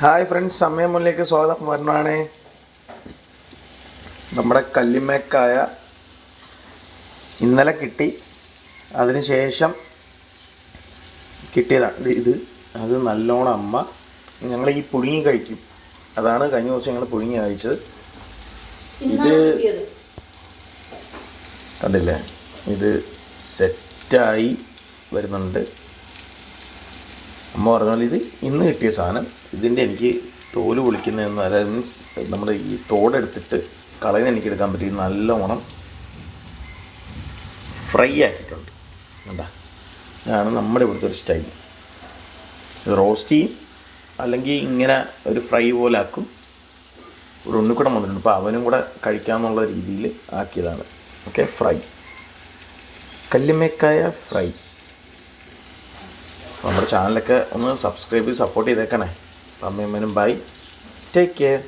Hi friends സമയം മുന്നിലേക്ക് സ്വാഗതം. വരണമാണ് നമ്മുടെ കല്ലിമേക്കായ ഇന്നലെ കിട്ടി. അതിനുശേഷം കിട്ടിയതാണ്. ഇത് അത് നല്ലോണം അമ്മ ഞങ്ങൾ ഈ പുഴുങ്ങി കഴിക്കും. അതാണ് കഴിഞ്ഞ ദിവസം ഞങ്ങൾ പുഴുങ്ങി കഴിച്ചത്. ഇത് കണ്ടില്ലേ? ഇത് സെറ്റായി വരുന്നുണ്ട്. അമ്മ പറഞ്ഞ പോലെ ഇത് ഇന്ന് കിട്ടിയ സാധനം. ഇതിന്റെ എനിക്ക് തോൽ പൊളിക്കുന്നതെന്ന് അതായത് മീൻസ് നമ്മുടെ ഈ തോടെടുത്തിട്ട് കളയുന്ന എനിക്ക് എടുക്കാൻ പറ്റി നല്ലോണം ഫ്രൈ ആക്കിയിട്ടുണ്ട്. കണ്ടാ? ഇതാണ് നമ്മുടെ ഇവിടുത്തെ ഒരു സ്റ്റൈൽ റോസ്റ്റ് ചെയ്യും. അല്ലെങ്കിൽ ഇങ്ങനെ ഒരു ഫ്രൈ പോലെ ആക്കും. ഒരു ഉണ്ണിക്കൂടെ വന്നിട്ടുണ്ട്. അപ്പോൾ അവനും കൂടെ കഴിക്കാമെന്നുള്ള രീതിയിൽ ആക്കിയതാണ്. ഓക്കെ ഫ്രൈ കല്ലുമേക്കായ ഫ്രൈ നമ്മുടെ ചാനലൊക്കെ ഒന്ന് സബ്സ്ക്രൈബ് ചെയ്ത് സപ്പോർട്ട് ചെയ്തേക്കണേ അമ്മയമ്മനും ബൈ ടേക്ക് കെയർ